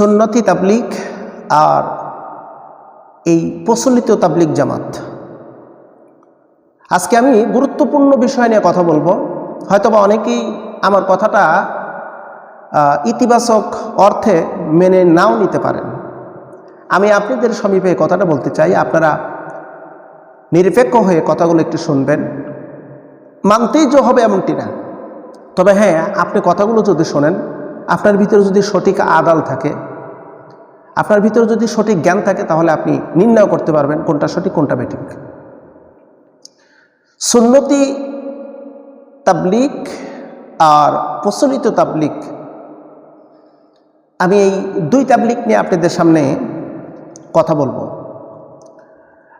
সুন্নতি তাবলিক আর এই প্রচলিত তাবলিক জামাত। আজকে আমি গুরুত্বপূর্ণ বিষয় নিয়ে কথা বলব। হয়তোবা অনেকেই আমার কথাটা ইতিবাচক অর্থে মেনে নাও নিতে পারেন। আমি আপনাদের সমীপে কথাটা বলতে চাই, আপনারা নিরপেক্ষ হয়ে কথাগুলো একটু শুনবেন। মানতেই যে হবে এমনটি না। তবে হ্যাঁ আপনি কথাগুলো যদি শোনেন, আপনার ভিতরে যদি সঠিক আদাল থাকে আপনার ভিতরে যদি সঠিক জ্ঞান থাকে, তাহলে আপনি নির্ণয় করতে পারবেন কোনটা সঠিক, কোনটা বেঠিক। সুন্নতি তাবলিক আর প্রচলিত তাবলিক আমি এই দুই তাবলিক নিয়ে আপনাদের সামনে কথা বলব।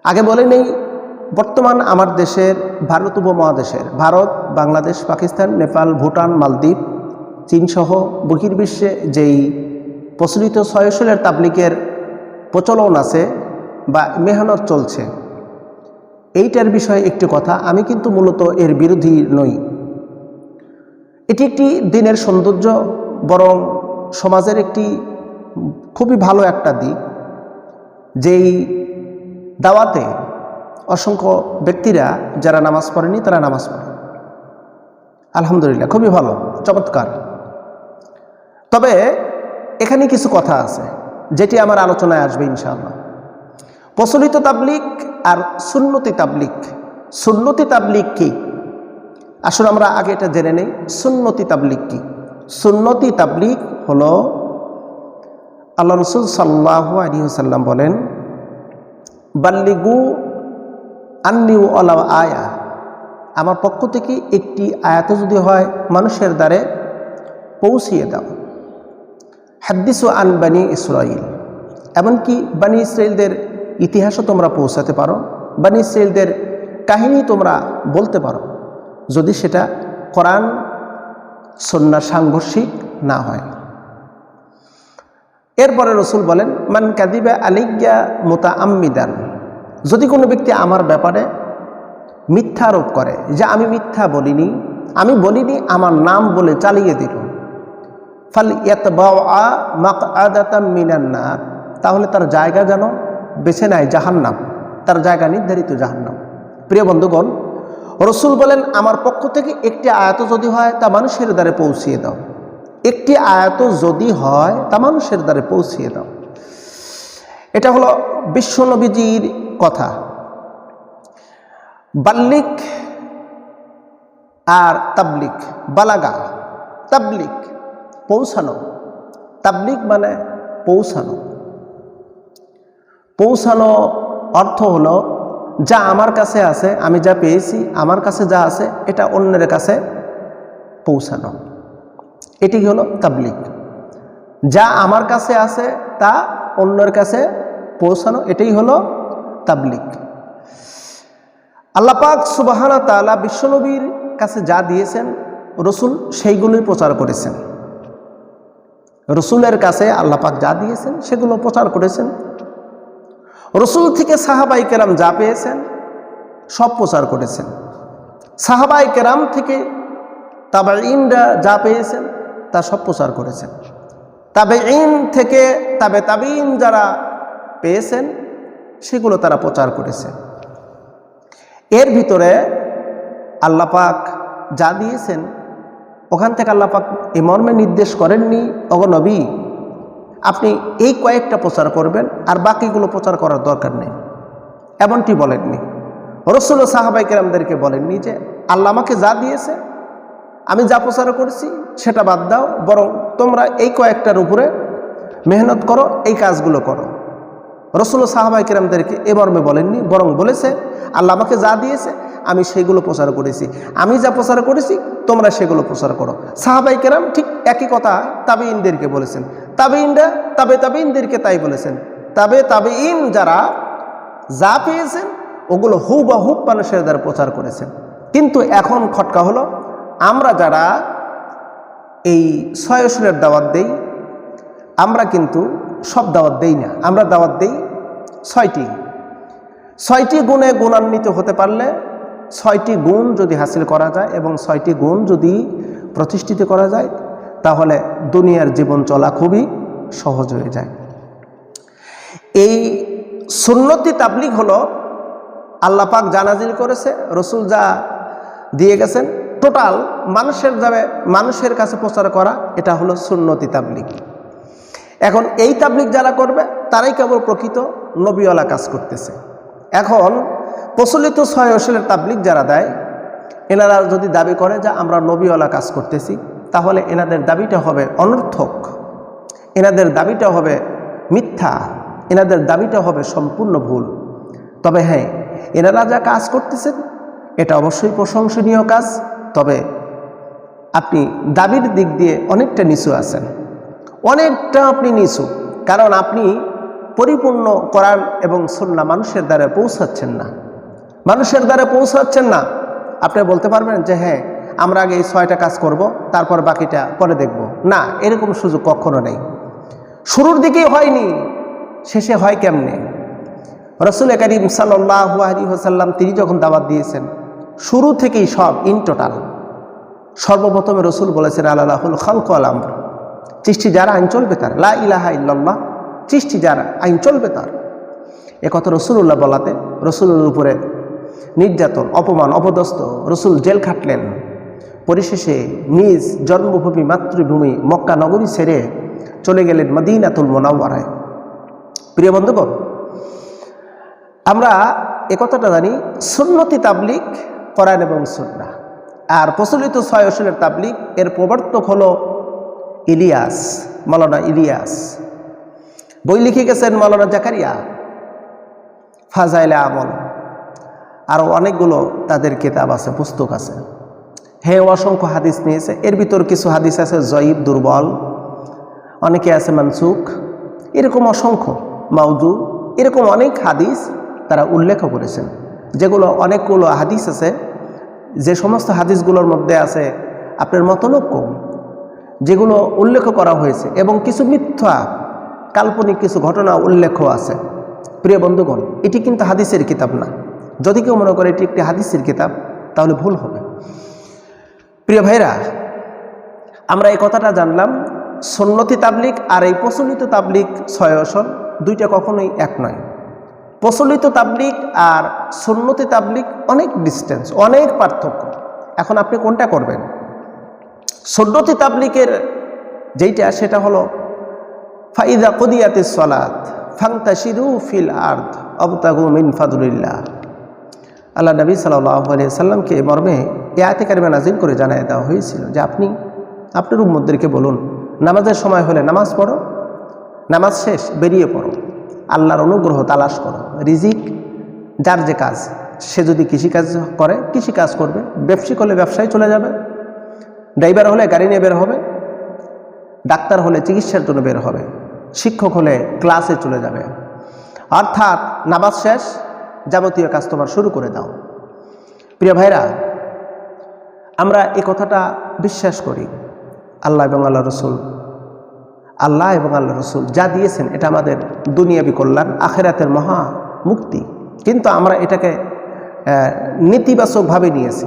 আগে বলে নেই, বর্তমান আমার দেশের, ভারত উপমহাদেশের, ভারত, বাংলাদেশ, পাকিস্তান, নেপাল, ভুটান, মালদ্বীপ, চীনসহ বহির্বিশ্বে যেই প্রচলিত সয়সলের তাবলিকের প্রচলন আছে বা মেহনত চলছে। এইটার বিষয়ে একটি কথা, আমি কিন্তু মূলত এর বিরোধী নই। এটি একটি দিনের সৌন্দর্য, বরং সমাজের একটি খুবই ভালো একটা দিক, যেই দাওয়াতে অসংখ্য ব্যক্তিরা যারা নামাজ পড়েনি তারা নামাজ পড়ে। আলহামদুলিল্লাহ, খুবই ভালো, চমৎকার। তবে এখানে কিছু কথা আছে, যেটি আমার আলোচনায় আসবে ইনশাআল্লাহ। প্রচলিত তাবলিক আর সুন্নতি তাবলিক। সুন্নতি তাবলিক কি? আসলে আমরা আগে এটা জেনে নেই, সুন্নতি তাবলিক কি? সুন্নতি তাবলিক হলো আল্লাহ রসুল সাল্লাহ আলী সাল্লাম বলেন, বাল্লিগু আন্নিউ অলা আয়া। আমার পক্ষ থেকে একটি আয়াত যদি হয়, মানুষের দ্বারে পৌঁছিয়ে দাও। হাদ্দিসু আন বানি ইসরাইল এমনকি বানি ইসরায়েলদের ইতিহাসও তোমরা পৌঁছাতে পারো, বানি ইসরায়েলদের কাহিনী তোমরা বলতে পারো, যদি সেটা কোরআন সন্ন্যার সাংঘর্ষিক না হয়। এরপরে রসুল বলেন, মান কাদিবা আলিজ্ঞা মোতা আম্মিদান যদি কোনো ব্যক্তি আমার ব্যাপারে মিথ্যা আরোপ করে, যে আমি মিথ্যা বলিনি, আমি বলিনি আমার নাম বলে চালিয়ে দিল। ফাল ইয়াতবাআ মাকআদাতাম মিনান নার তাহলে তার জায়গা যেন বেছে নেয় জাহান্নাম। তার জায়গা নির্ধারিত জাহান্নাম। প্রিয় বন্ধুগণ, রসুল বলেন, আমার পক্ষ থেকে একটি আয়াত যদি হয়, তা মানুষের দ্বারে পৌঁছিয়ে দাও। একটি আয়াত যদি হয়, তা মানুষের দ্বারে পৌঁছিয়ে দাও। এটা হলো বিশ্বনবীজির কথা। বাল্লিক আর তাবলিক বালাগা তাবলিক। পৌঁছানো। তাবলিক মানে পৌঁছানো। পৌঁছানো অর্থ হলো, যা আমার কাছে আছে, আমি যা পেয়েছি, আমার কাছে যা আছে, এটা অন্যের কাছে পৌঁছানো। এটি হলো তাবলিক যা আমার কাছে আছে, তা অন্যের কাছে পৌঁছানো, এটাই হলো তাবলিক আল্লাপাক সুবাহানা তালা বিশ্বনবীর কাছে যা দিয়েছেন, রসুল সেইগুলোই প্রচার করেছেন। রসুলের কাছে আল্লাপাক যা দিয়েছেন সেগুলো প্রচার করেছেন। রসুল থেকে সাহাবাই কেরাম যা পেয়েছেন, সব প্রচার করেছেন। সাহাবাই কেরাম থেকে তাবেইনরা যা পেয়েছেন, তা সব প্রচার করেছেন। তাবে ইন থেকে তাবে তাবিন যারা পেয়েছেন, সেগুলো তারা প্রচার করেছে এর ভিতরে আল্লাপাক যা দিয়েছেন ওখান থেকে আল্লাপাক এই মর্মে নির্দেশ করেননি অগনবী আপনি এই কয়েকটা প্রচার করবেন আর বাকিগুলো প্রচার করার দরকার নেই। এমনটি বলেননি। রসুল সাহাবাই কেরামদেরকে বলেননি যে, আল্লাহ আমাকে যা দিয়েছে, আমি যা প্রচার করছি সেটা বাদ দাও, বরং তোমরা এই কয়েকটার উপরে মেহনত করো, এই কাজগুলো করো। রসুল সাহাবাই কেরামদেরকে এ মর্মে বলেননি, বরং বলেছে, আল্লাহ আমাকে যা দিয়েছে আমি সেগুলো প্রচার করেছি। আমি যা প্রচার করেছি, তোমরা সেগুলো প্রচার করো। সাহাবাই কেরাম ঠিক একই কথা তাবে ইনদেরকে বলেছেন। তাবে ইনরা তাবে তাবে ইনদেরকে তাই বলেছেন। তাবে তাবে ইন যারা যা পেয়েছেন, ওগুলো হু বা হুব মানুষের দ্বারা প্রচার করেছেন। কিন্তু এখন খটকা হলো, আমরা যারা এই সয়সনের দাওয়াত দেই, আমরা কিন্তু সব দাওয়াত দেই না। আমরা দাওয়াত দেই ছয়টি। ছয়টি গুণে গুণান্বিত হতে পারলে ছয়টি গুণ যদি হাসিল করা যায় এবং ছয়টি গুণ যদি প্রতিষ্ঠিত করা যায়, তাহলে দুনিয়ার জীবন চলা খুবই সহজ হয়ে যায়। এই সুন্নতি তাবলিগ হলো আল্লাপাক জানাজিল করেছে, রসুল যা দিয়ে গেছেন, টোটাল মানুষের যাবে, মানুষের কাছে প্রচার করা, এটা হলো সুন্নতি তাবলিগ। এখন এই তাবলিগ যারা করবে, তারাই কেবল প্রকৃত নবীওয়ালা কাজ করতেছে। এখন প্রচলিত ছয় অশীলের তাবলিগ যারা দেয়, এনারা যদি দাবি করে যে আমরা নবীওয়ালা কাজ করতেছি, তাহলে এনাদের দাবিটা হবে অনর্থক। এনাদের দাবিটা হবে মিথ্যা। এনাদের দাবিটা হবে সম্পূর্ণ ভুল। তবে হ্যাঁ এনারা যা কাজ করতেছেন, এটা অবশ্যই প্রশংসনীয় কাজ। তবে আপনি দাবির দিক দিয়ে অনেকটা নিচু আছেন। অনেকটা আপনি নিচু, কারণ আপনি পরিপূর্ণ করার এবং সন্না মানুষের দ্বারা পৌঁছাচ্ছেন না। মানুষের দ্বারা পৌঁছাচ্ছেন না। আপনি বলতে পারবেন যে হ্যাঁ আমরা আগে এই ছয়টা কাজ করব, তারপর বাকিটা পরে দেখব। না, এরকম সুযোগ কখনো নেই। শুরুর দিকেই হয়নি, শেষে হয় কেমনে? রসুল করিম সাল্লাহ আলী হাসাল্লাম তিনি যখন দাওয়াত দিয়েছেন, শুরু থেকেই সব ইন টোটাল সর্বপ্রথমে রসুল বলেছেন, আল্লাহুল খালক আলাম সৃষ্টি যারা আইন চলবে তার। লা ইলাহা ইল্লাল্লাহ, সৃষ্টি যারা আইন চলবে তার। এ কথা রসুল্লাহ বলাতে, রসুলের উপরে নির্যাতন, অপমান, অপদস্থ, রসুল জেল খাটলেন। পরিশেষে নিজ জন্মভূমি, মাতৃভূমি মক্কা নগরী ছেড়ে চলে গেলেন মদিনাতুল মোনাওয়ারায়। প্রিয় বন্ধুগণ, আমরা একথাটা জানি, সুন্নতি তাবলিক কোরআন এবং সুন্না আর প্রচলিত ছয় অসলের তাবলিক, এর প্রবর্তক হলো ইলিয়াস, মৌলানা ইলিয়াস। বই লিখে গেছেন মৌলানা জাকারিয়া, ফাজাইলে আমল। আরও অনেকগুলো তাদের কেতাব আছে, পুস্তক আছে। হ্যাঁ অসংখ্য হাদিস নিয়েছে। এর ভিতর কিছু হাদিস আছে, জয়ীব, দুর্বল। অনেকে আছে, মানসুখ। এরকম অসংখ্য মাউজু এরকম অনেক হাদিস তারা উল্লেখ করেছেন। যেগুলো অনেকগুলো হাদিস আছে। যে সমস্ত হাদিসগুলোর মধ্যে আছে, আপনার মতনও কম। যেগুলো উল্লেখ করা হয়েছে এবং কিছু মিথ্যা, কাল্পনিক কিছু ঘটনা উল্লেখ আছে। প্রিয় বন্ধুগণ, এটি কিন্তু হাদিসের কিতাব না। যদি কেউ মনে করে এটি একটি হাদিসের কিতাব, তাহলে ভুল হবে। প্রিয় ভাইরা আমরা এই কথাটা জানলাম, সন্নতি তাবলিক আর এই প্রচলিত তাবলিক ছয় দুইটা কখনোই এক নয়। প্রচলিত তাবলিক আর সন্নতি তাবলিক অনেক ডিস্টেন্স অনেক পার্থক্য। এখন আপনি কোনটা করবেন? সন্নতি তাবলিকের যেইটা, সেটা হলো, ফাইদা কদিয়াতে সলাত ফাংতা শিরু ফিল আর্থ অবতাগু মিন আল্লাহ নবী সাল্লাহ সাল্লামকে এ মর্মে এ আয়তে কারিমা নাজিল করে জানাই দেওয়া হয়েছিল যে আপনি আপনার উম্মদেরকে বলুন, নামাজের সময় হলে নামাজ পড়ো, নামাজ শেষ বেরিয়ে পড়ো, আল্লাহর অনুগ্রহ তালাশ করো, রিজিক, যার যে কাজ, সে যদি কৃষিকাজ করে, কৃষিকাজ করবে ব্যবসায়িক হলে ব্যবসায় চলে যাবে, ড্রাইভার হলে গাড়ি নিয়ে বের হবে, ডাক্তার হলে চিকিৎসার জন্য বের হবে, শিক্ষক হলে ক্লাসে চলে যাবে, অর্থাৎ নামাজ শেষ যাবতীয় কাজ তোমার শুরু করে দাও। প্রিয় ভাইরা, আমরা এ কথাটা বিশ্বাস করি। আল্লাহ এবং আল্লাহ রসুল, আল্লাহ এবং আল্লাহ রসুল যা দিয়েছেন, এটা আমাদের দুনিয়াবি কল্যাণ, আখেরাতের মহা মুক্তি। কিন্তু আমরা এটাকে নেতিবাচকভাবে নিয়েছি।